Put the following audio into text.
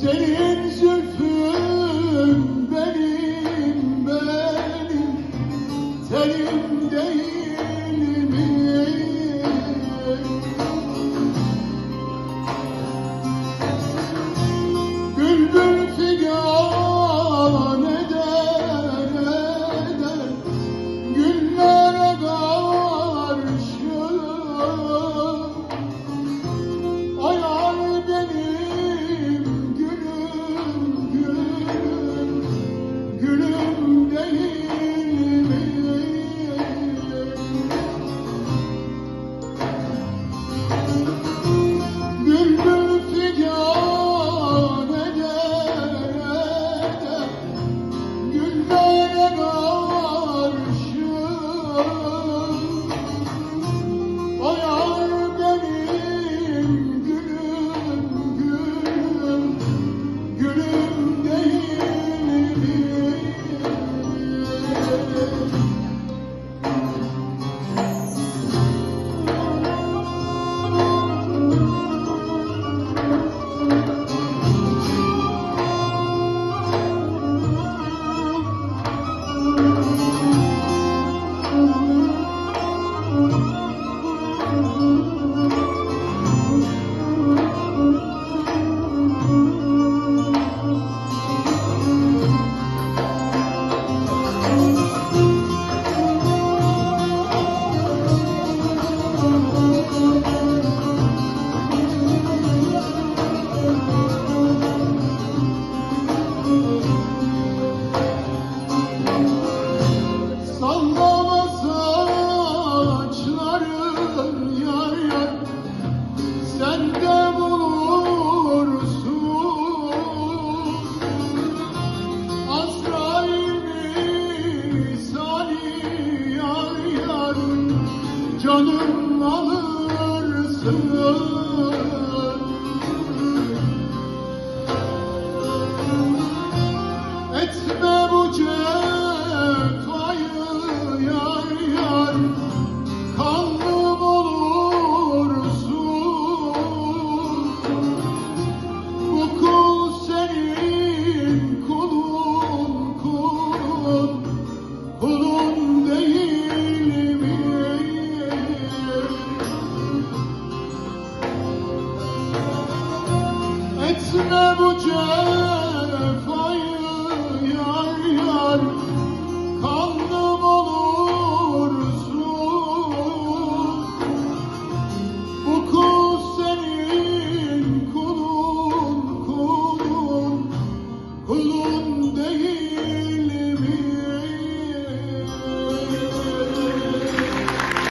Senin zülfün go. Canım alırsın bu cefayı yar yar. Kal